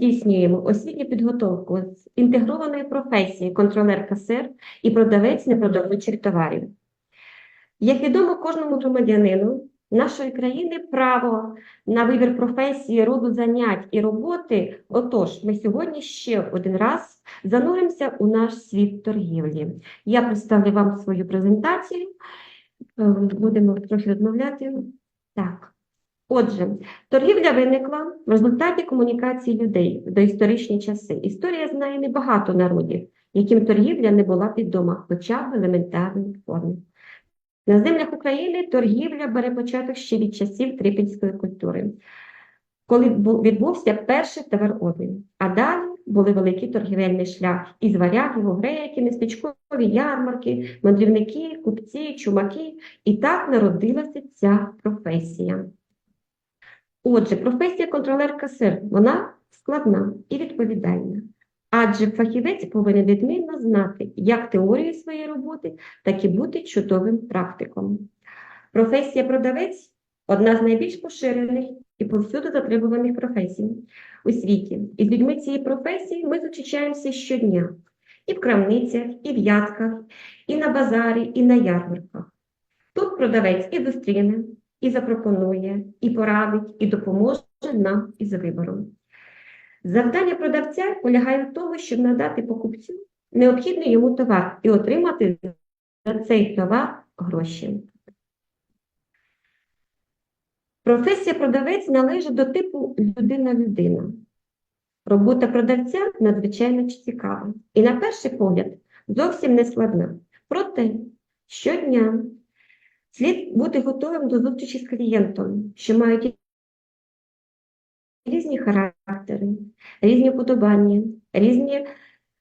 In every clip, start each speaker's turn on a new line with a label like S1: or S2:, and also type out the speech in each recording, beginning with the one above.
S1: Здійснюємо освітню підготовку з інтегрованої професії контролер касир і продавець непродовольчих товарів. Як відомо кожному громадянину нашої країни право на вибір професії, роду занять і роботи. Отож, ми сьогодні ще один раз зануримося у наш світ торгівлі. Я представлю вам свою презентацію. Е, Будемо трохи розмовляти. Так. Отже, торгівля виникла в результаті комунікації людей в доісторичні часи. Історія знає небагато народів, яким торгівля не була відома, хоча в елементарній формі. На землях України торгівля бере початок ще від часів трипільської культури, коли відбувся перший товарообмін. А далі були великий торгівельний шлях із варягів, греки, містечкові ярмарки, мандрівники, купці, чумаки. І так народилася ця професія. Отже, професія контролер-касир, вона складна і відповідальна. Адже фахівець повинен відмінно знати як теорію своєї роботи, так і бути чудовим практиком. Професія продавець одна з найбільш поширених і повсюди затребуваних професій у світі. І з людьми цієї професії ми зустрічаємося щодня і в крамницях, і в ядках, і на базарі, і на ярмарках. Тут продавець і зустріне, і запропонує, і порадить, і допоможе нам із вибором. Завдання продавця полягає в тому, щоб надати покупцю необхідний йому товар і отримати за цей товар гроші. Професія продавець належить до типу людина-людина. Робота продавця надзвичайно цікава і, на перший погляд, зовсім не складна. Проте щодня слід бути готовим до зустрічі з клієнтом, що мають різні характери, різні вподобання, різні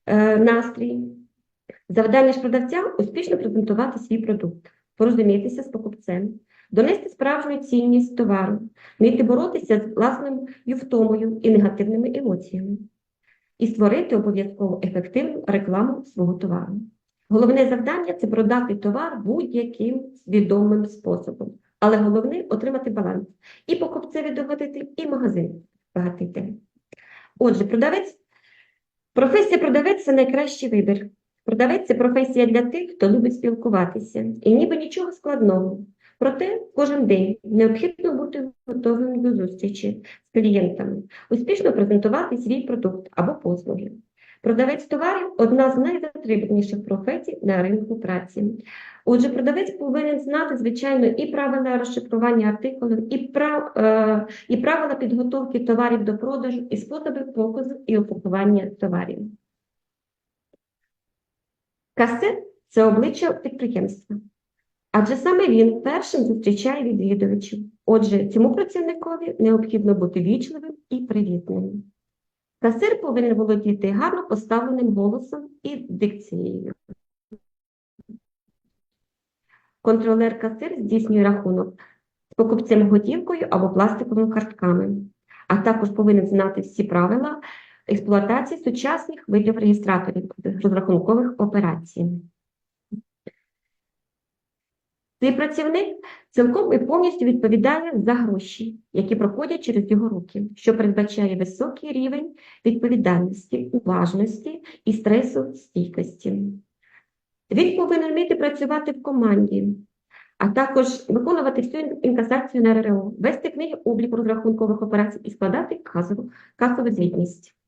S1: е, настрої. Завдання ж продавця успішно презентувати свій продукт, порозумітися з покупцем, донести справжню цінність товару, вміти боротися з власною втомою і негативними емоціями, і створити обов'язково ефективну рекламу свого товару. Головне завдання це продати товар будь-яким відомим способом, але головне отримати баланс і покупцеві догодити, і магазин багатити. Отже, продавець, професія продавець це найкращий вибір. Продавець це професія для тих, хто любить спілкуватися, і ніби нічого складного. Проте кожен день необхідно бути готовим до зустрічі з клієнтами, успішно презентувати свій продукт або послуги. Продавець товарів одна з найзатребніших професій на ринку праці. Отже, продавець повинен знати, звичайно, і правила розшифрування артикулів, і, прав, е, і правила підготовки товарів до продажу, і способи показу і упакування товарів. Касир – це обличчя підприємства. Адже саме він першим зустрічає відвідувачів. Отже, цьому працівникові необхідно бути вічливим і привітним. Касир повинен володіти гарно поставленим голосом і дикцією. Контролер-касир здійснює рахунок з покупцем готівкою або пластиковими картками, а також повинен знати всі правила експлуатації сучасних видів реєстраторів розрахункових операцій. Цей працівник цілком і повністю відповідає за гроші, які проходять через його руки, що передбачає високий рівень відповідальності, уважності і стресостійкості. Він повинен вміти працювати в команді, а також виконувати всю інкасацію на РРО, вести книги обліку розрахункових операцій і складати касову звітність.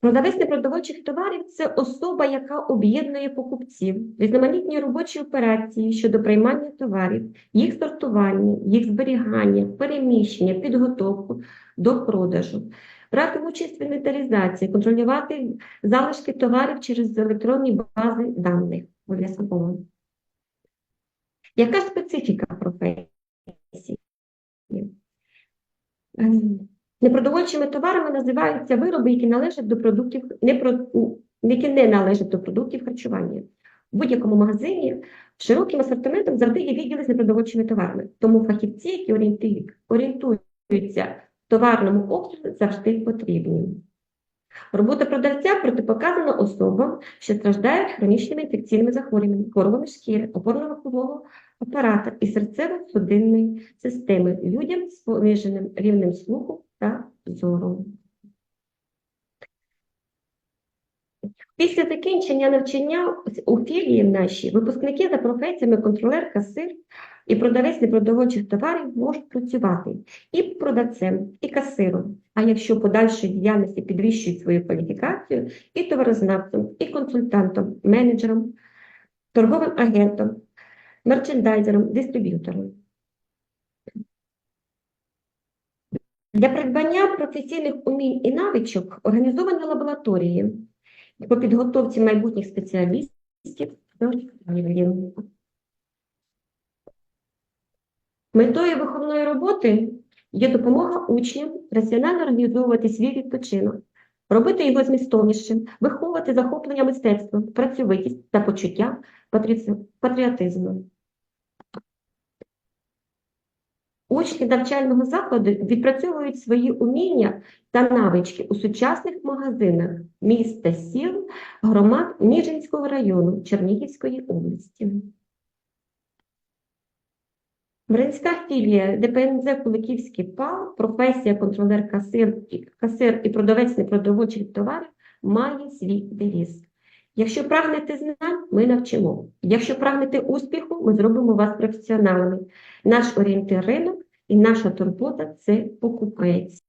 S1: Продавець непродовольчих товарів це особа, яка об'єднує покупців, різноманітні робочі операції щодо приймання товарів, їх сортування, їх зберігання, переміщення, підготовку до продажу, брати участь в інвентаризації, контролювати залишки товарів через електронні бази даних обов'язково. Яка специфіка професії? Непродовольчими товарами називаються вироби, які належать до продуктів, не про, які не належать до продуктів харчування. В будь-якому магазині широким асортиментом завжди є відділи з непродовольчими товарами. Тому фахівці, які орієнтують- орієнтуються товарному обсязі, завжди потрібні. Робота продавця протипоказана особам, що страждають хронічними інфекційними захворюваннями, хворобами шкіри, опорно-рухового апарата і серцево-судинної системи, людям з пониженим рівнем слуху та зору. Після закінчення навчання у філії нашій випускники за професіями контролер, касир і продавець непродовольчих товарів можуть працювати і продавцем, і касиром. А якщо в подальшій діяльності підвищують свою кваліфікацію, і товарознавцем, і консультантом, менеджером, торговим агентом, мерчендайзером, дистриб'ютором. Для придбання професійних умінь і навичок організовані лабораторії по підготовці майбутніх спеціалістів. Метою виховної роботи є допомога учням раціонально організовувати свій відпочинок, робити його змістовнішим, виховувати захоплення мистецтвом, працьовитість та почуття патріотизму. Учні навчального закладу відпрацьовують свої уміння та навички у сучасних магазинах міст та сіл, громад Ніжинського району Чернігівської області. Бринська філія ДПНЗ Куликівський ПАО, професія контролер касир, касир і продавець непродовольчих товарів має свій девіз. Якщо прагнете знань, ми навчимо. Якщо прагнете успіху, ми зробимо вас професіоналами. Наш орієнтир ринок і наша турбота це покупець.